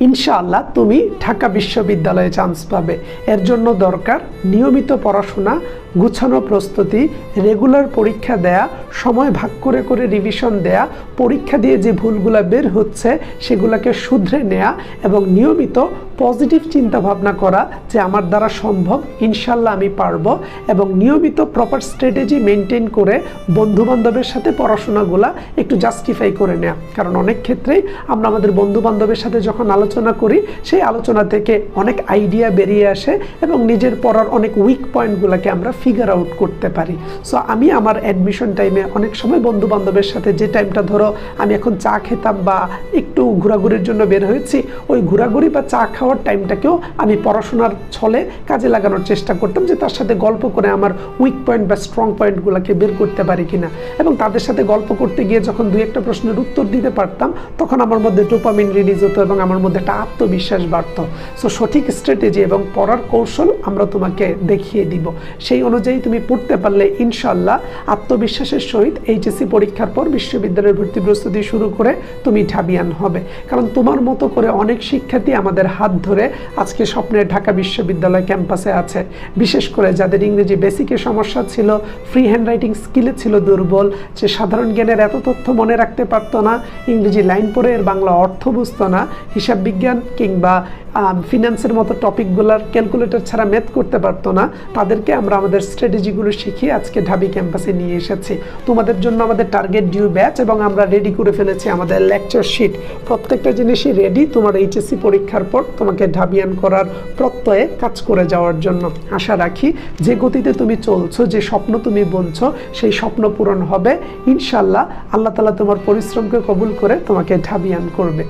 ইনশাআল্লাহ তুমি ঢাকা বিশ্ববিদ্যালয়ে চান্স পাবে। এর জন্য দরকার নিয়মিত পড়াশোনা, গুছানো প্রস্তুতি রেগুলার পরীক্ষা দেয়া, সময় ভাগ করে করে রিভিশন দেয়া, পরীক্ষা দিয়ে যে ভুলগুলো বের হচ্ছে সেগুলোকে শুধরে নেয়া এবং নিয়মিত পজিটিভ চিন্তা ভাবনা করা যে আমার দ্বারা সম্ভব ইনশাল্লাহ আমি পারব এবং নিয়মিত প্রপার স্ট্র্যাটেজি মেনটেন করে বন্ধু বান্ধবের সাথে পড়াশোনাগুলা একটু জাস্টিফাই করে নেয়া। কারণ অনেক ক্ষেত্রেই আমরা আমাদের বন্ধু বান্ধবের সাথে যখন আলোচনা করি, সেই আলোচনা থেকে অনেক আইডিয়া বেরিয়ে আসে এবং নিজের পড়ার অনেক উইক পয়েন্টগুলোকে আমরা ফিগার আউট করতে পারি। সো আমি আমার অ্যাডমিশন টাইমে অনেক সময় বন্ধু বান্ধবের সাথে যে টাইমটা ধরো, আমি এখন চা খেতাম বা একটু ঘোরাঘুরির জন্য বের হয়েছি, ওই ঘোরাঘুরি বা চা খাওয়ার টাইমটাকেও আমি পড়াশোনার ছলে কাজে লাগানোর চেষ্টা করতাম যে তার সাথে গল্প করে আমার উইক পয়েন্ট বা স্ট্রং পয়েন্টগুলোকে বের করতে পারি কিনা। এবং তাদের সাথে গল্প করতে গিয়ে যখন দুই একটা প্রশ্নের উত্তর দিতে পারতাম, তখন আমার মধ্যে ডোপামিন রিলিজ হতো এবং আমার মধ্যে একটা আত্মবিশ্বাস বাড়তো। সো সঠিক স্ট্র্যাটেজি এবং পড়ার কৌশল আমরা তোমাকে দেখিয়ে দিব। সেই অনুযায়ী তুমি পড়তে পারলে ইনশাল্লাহ আত্মবিশ্বাসের সহিত এইচএসসি পরীক্ষার পর বিশ্ববিদ্যালয়ের ভর্তি প্রস্তুতি শুরু করে তুমি ঢাবিয়ান হবে। কারণ তোমার মতো করে অনেক শিক্ষার্থী আমাদের হাত ধরে আজকে স্বপ্নের ঢাকা বিশ্ববিদ্যালয় ক্যাম্পাসে আছে। বিশেষ করে যাদের ইংরেজি বেসিকে সমস্যা ছিল ফ্রি হ্যান্ডরাইটিং স্কিলে ছিল দুর্বল, যে সাধারণ জ্ঞানের এত তথ্য মনে রাখতে পারতো না, ইংরেজি লাইন পড়ে এর বাংলা অর্থ বুঝতো না, হিসাব বিজ্ঞান কিংবা ফিনান্সের মতো টপিকগুলোর ক্যালকুলেটর ছাড়া ম্যাথ করতে পারতো না। তাদেরকে আমরা আমাদের স্ট্র্যাটেজিগুলো শিখিয়ে আজকে ঢাবি ক্যাম্পাসে নিয়ে এসেছি। তোমাদের জন্য আমাদের টার্গেট ডিউ ব্যাচ এবং আমরা রেডি করে ফেলেছি আমাদের লেকচার শিট প্রত্যেকটা জিনিসই রেডি তোমার এইচএসসি পরীক্ষার পর তোমাকে ঢাবিয়ান করার প্রত্যয়ে কাজ করে যাওয়ার জন্য। আশা রাখি যে গতিতে তুমি চলছো, যে স্বপ্ন তুমি বলছো সেই স্বপ্ন পূরণ হবে। ইনশাল্লাহ আল্লাহ তালা তোমার পরিশ্রমকে কবুল করে তোমাকে ঢাবিয়ান করবে।